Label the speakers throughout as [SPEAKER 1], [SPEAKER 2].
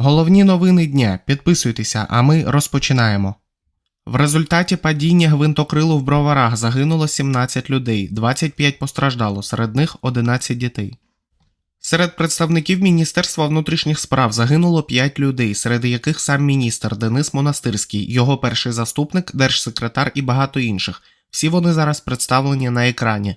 [SPEAKER 1] Головні новини дня. Підписуйтеся, а ми розпочинаємо. В результаті падіння гвинтокрилу в броварах загинуло 17 людей, 25 постраждало, серед них 11 дітей. Серед представників Міністерства внутрішніх справ загинуло 5 людей, серед яких сам міністр Денис Монастирський, його перший заступник, держсекретар і багато інших. Всі вони зараз представлені на екрані.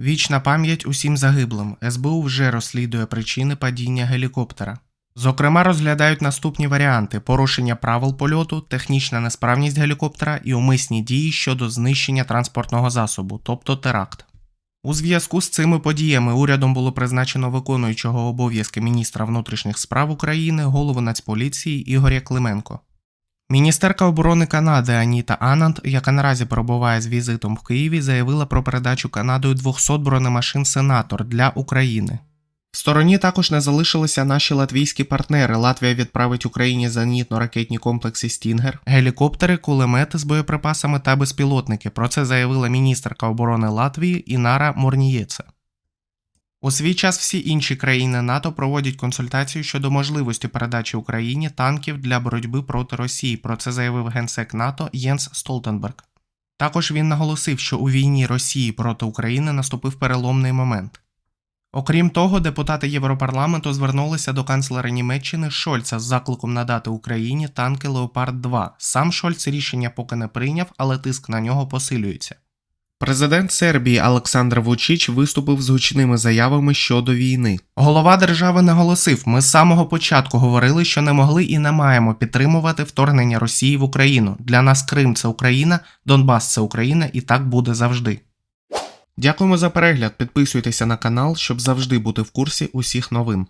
[SPEAKER 1] Вічна пам'ять усім загиблим. СБУ вже розслідує причини падіння гелікоптера. Зокрема, розглядають наступні варіанти: порушення правил польоту, технічна несправність гелікоптера і умисні дії щодо знищення транспортного засобу, тобто теракт. У зв'язку з цими подіями урядом було призначено виконуючого обов'язки міністра внутрішніх справ України, голову Нацполіції Ігоря Клименко. Міністерка оборони Канади Аніта Ананд, яка наразі перебуває з візитом в Києві, заявила про передачу Канадою 200 бронемашин Сенатор для України. В стороні також не залишилися наші латвійські партнери. Латвія відправить Україні зенітно-ракетні комплекси Стінгер, гелікоптери, кулемети з боєприпасами та безпілотники. Про це заявила міністерка оборони Латвії Інара Морнієце. У свій час всі інші країни НАТО проводять консультацію щодо можливості передачі Україні танків для боротьби проти Росії. Про це заявив генсек НАТО Єнс Столтенберг. Також він наголосив, що у війні Росії проти України наступив переломний момент. Окрім того, депутати Європарламенту звернулися до канцлера Німеччини Шольца з закликом надати Україні танки Леопард 2. Сам Шольц рішення поки не прийняв, але тиск на нього посилюється. Президент Сербії Олександр Вучич виступив з гучними заявами щодо війни. Голова держави наголосив: ми з самого початку говорили, що не могли і не маємо підтримувати вторгнення Росії в Україну. Для нас Крим це Україна, Донбас це Україна, і так буде завжди. Дякуємо за перегляд. Підписуйтеся на канал, щоб завжди бути в курсі усіх новин.